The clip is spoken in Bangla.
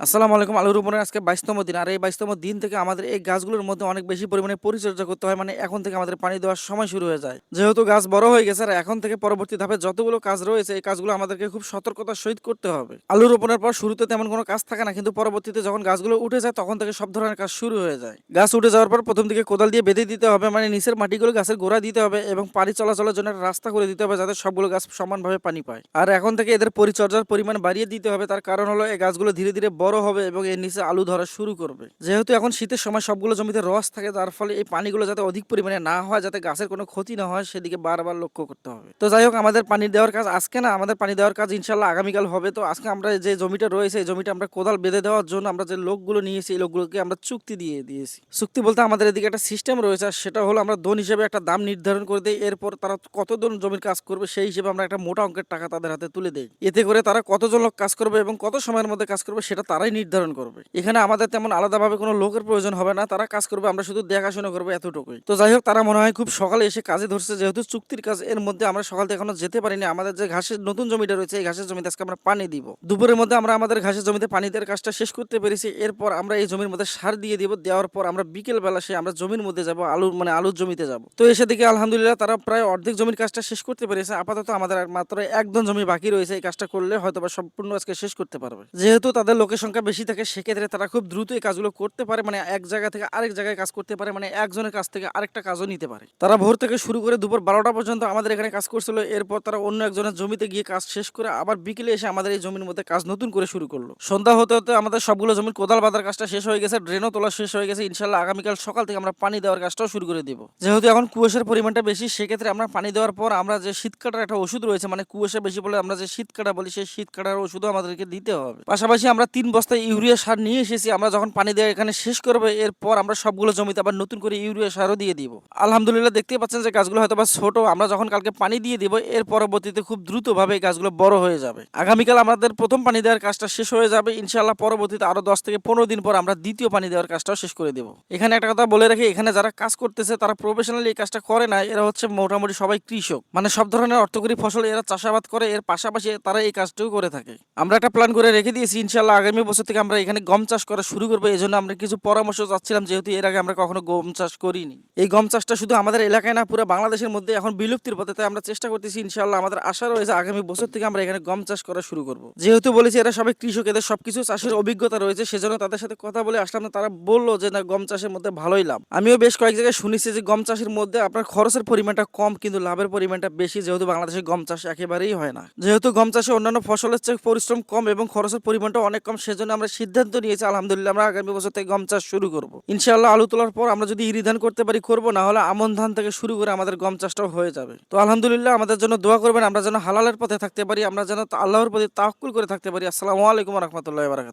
আসসালামু আলাইকুম, আলু রোপণের আজকে বাইশতম দিন। আর এই বাইশতম দিন থেকে আমাদের এই গাছগুলোর মধ্যে অনেক বেশি পরিমাণে পরিচর্যা করতে হয় মানে এখন থেকে আমাদের পানি দেওয়ার সময় শুরু হয়ে যায়। যেহেতু গাছ বড় হয়ে গেছে, আর এখন থেকে পরবর্তী ধাপে যতগুলো কাজ রয়েছে, এই কাজগুলো আমাদেরকে খুব সতর্কতার সহিত করতে হবে। আলু রোপণের পর শুরুতে তেমন কোনো কাজ থাকে না, কিন্তু পরবর্তীতে যখন গাছগুলো উঠে যায়, তখন থেকে সব ধরনের কাজ শুরু হয়ে যায়। গাছ উঠে যাওয়ার পর প্রথম দিকে কোদাল দিয়ে বেঁধে দিতে হবে মানে নিচের মাটিগুলো গাছের গোড়া দিতে হবে এবং পানি চলাচলের জন্য রাস্তা করে দিতে হবে, যাতে সবগুলো গাছ সমানভাবে পানি পায়। আর এখন থেকে এদের পরিচর্যার পরিমাণ বাড়িয়ে দিতে হবে, তার কারণ হলো এই গাছগুলো ধীরে ধীরে বড় হবে এবং এর নিচে আলু ধরা শুরু করবে। যেহেতু এখন শীতের সময় সবগুলো জমিতে রস থাকে তার ফলে এই পানিগুলো যাতে অধিক পরিমাণে না হয়, যাতে গাছের কোনো ক্ষতি না হয়, সেদিকে বারবার লক্ষ্য করতে হবে। তো যাই হোক, আমাদের পানি দেওয়ার কাজ আজকে না, আমাদের পানি দেওয়ার কাজ ইনশাল্লাহ আগামীকাল হবে। তো আজকে আমরা যে জমিটা রয়েছে, এই জমিটা আমরা কোদাল বেঁধে দেওয়ার জন্য আমরা যে লোকগুলো নিয়েছি, এই লোকগুলোকে আমরা চুক্তি দিয়ে দিয়েছি। চুক্তি বলতে আমাদের এদিকে একটা সিস্টেম রয়েছে, আর সেটা হলো আমরা দোন হিসেবে একটা দাম নির্ধারণ করে দিই। এরপর তারা কত দোন জমির কাজ করবে, সেই হিসেবে আমরা একটা মোটা অঙ্কের টাকা তাদের হাতে তুলে দেই। এতে করে তারা কতজন লোক কাজ করবে এবং কত সময়ের মধ্যে কাজ করবে, সেটা তারাই নির্ধারণ করবে। এখানে আমাদের তেমন আলাদাভাবে কোনো লোকের প্রয়োজন হবে না। তারা কাজ করবে, আমরা শুধু দেখাশোনা করব এতটুকুই। তো যাই হোক, তারা মনে হয় খুব সকালে এসে কাজে ধরছে। যেহেতু চুক্তির কাজ, এর মধ্যে আমরা সকাল থেকে এখনও যেতে পারিনি। আমাদের যে ঘাসের নতুন জমিটা রয়েছে, এই ঘাসের জমিতে আজকে আমরা পানি দিব। দুপুরের মধ্যে আমরা আমাদের ঘাসের জমিতে পানি দেওয়ার কাজটা শেষ করতে পেরেছি। এরপর আমরা এই জমির মধ্যে সার দিয়ে দিব। দেওয়ার পর আমরা বিকেল বেলা সে আমরা জমির মধ্যে যাব, আলুর মানে আলুর জমিতে যাব। তো এসে দিকে আলহামদুলিল্লাহ, তারা প্রায় অর্ধেক জমির কাজটা শেষ করতে পেরেছে। আপাতত আমাদের মাত্র একদম জমি বাকি রয়েছে। এই কাজটা করলে হয়তো সম্পূর্ণ আজকে শেষ করতে পারবে। যেহেতু তাদের লোকের সংখ্যা বেশি থাকে, সেক্ষেত্রে তারা খুব দ্রুত এই কাজগুলো করতে পারে মানে এক জায়গা থেকে আরেক জায়গায় কাজ করতে পারে মানে একজনের কাছ থেকে আরেকটা কাজও নিতে পারে। তারা ভোর থেকে শুরু করে দুপুর বারোটা পর্যন্ত আমাদের এখানে কাজ করছিল, এরপর তারা অন্য একজনের জমিতে গিয়ে কাজ শেষ করে আবার বিকেলে এসে আমাদের এই জমির মধ্যে কাজ নতুন করে শুরু করল। সন্ধ্যা হতে হতে আমাদের সবগুলো জমির কোদাল বাঁধার কাজটা শেষ হয়ে গেছে, ড্রেনও তোলা শেষ হয়ে গেছে, ইনশাল্লাহ আগামীকাল সকাল থেকে আমরা পানি দেওয়ার কাজটাও শুরু করে দিব। যেহেতু এখন কুয়াশার পরিমাণটা বেশি, সেক্ষেত্রে আমরা পানি দেওয়ার পর আমরা যে শীত কাটার একটা ওষুধ রয়েছে মানে কুয়াশা বেশি বলে আমরা যে শীত কাটা বলি, সেই শীত কাটার ওষুধও আমাদেরকে দিতে হবে। পাশাপাশি আমরা তিন বস্তা ইউরিয়া সার নিয়ে এসেছি, আমরা যখন পানি দেওয়া এখানে শেষ করব, এরপর আমরা সবগুলো জমিতে আবার নতুন করে ইউরিয়া সারও দিয়ে দিব। আলহামদুলিল্লাহ দেখতে পাচ্ছেন যে গাছগুলো হয়তো বা ছোট, আমরা যখন কালকে পানি দিয়ে দিব, এর পরবর্তীতে খুব দ্রুতভাবে গাছগুলো বড় হয়ে যাবে। আগামীকাল আমাদের প্রথম পানি দেওয়ার কাজটা শেষ হয়ে যাবে, ইনশাআল্লাহ পরবর্তীতে আরও দশ থেকে পনেরো দিন পর আমরা দ্বিতীয় পানি দেওয়ার কাজটাও শেষ করে দেবো। এখানে একটা কথা বলে রাখি, এখানে যারা কাজ করতেছে, তারা প্রফেশনালি এই কাজটা করে না, এরা হচ্ছে মোটামুটি সবাই কৃষক। মানে সব ধরনের অর্থকরী ফসল এরা চাষাবাদ করে, এর পাশাপাশি তারা এই কাজটাও করে থাকে। আমরা একটা প্ল্যান করে রেখে দিয়েছি, ইনশাআল্লাহ আগামী বছর থেকে আমরা এখানে গম চাষ করা শুরু করব, এই জন্য আমরা কিছু পরামর্শ চাচ্ছিলাম, যেহেতু এর আগে আমরা কখনো গম চাষ করিনি। এই গম চাষটা শুধু আমাদের এলাকায় না, পুরো বাংলাদেশের মধ্যে এখন বিলুপ্তির পথে, তাই আমরা চেষ্টা করতেছি, ইনশাআল্লাহ আমাদের আশা রয়েছে আগামী বছর থেকে আমরা এখানে গম চাষ করা শুরু করব। যেহেতু বলেছি এরা সবাই কৃষক, এদের সবকিছু চাষের অভিজ্ঞতা রয়েছে, সেজন্য তাদের সাথে কথা বলে আসলাম না, তারা বলল যে, না, গম চাষের মধ্যে ভালোই লাভ। আমিও বেশ কয়েক জায়গায় শুনেছি যে, গম চাষের মধ্যে আপনার খরচের পরিমাণটা কম, কিন্তু লাভের পরিমাণটা বেশি, যেহেতু বাংলাদেশে গম চাষ একেবারেই হয় না। যেহেতু গম চাষে অন্যান্য ফসলের চেয়ে পরিশ্রম কম এবং খরচের পরিমাণটা অনেক কম সেজন্য আমরা সিদ্ধান্ত নিয়েছি, আলহামদুলিল্লাহ আমরা আগামী বছর থেকে গম চাষ শুরু করব। ইনশাআল্লাহ আলু তোলার পর আমরা যদি ইরিধান করতে পারি, করব, না হলে আমন ধান থেকে শুরু করে আমাদের গম চাষটাও হয়ে যাবে। তো আলহামদুলিল্লাহ আমাদের জন্য দোয়া করবেন, আমরা যেন হালালের পথে থাকতে পারি, আমরা যেন আল্লাহর প্রতি তাহকুল করে থাকতে পারি। আসসালামু আলাইকুম রহমতুল্লাহ বারাকাত